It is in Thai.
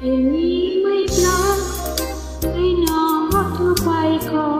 ให้นี้ไม่ปลักให้น้องเธอไปขอ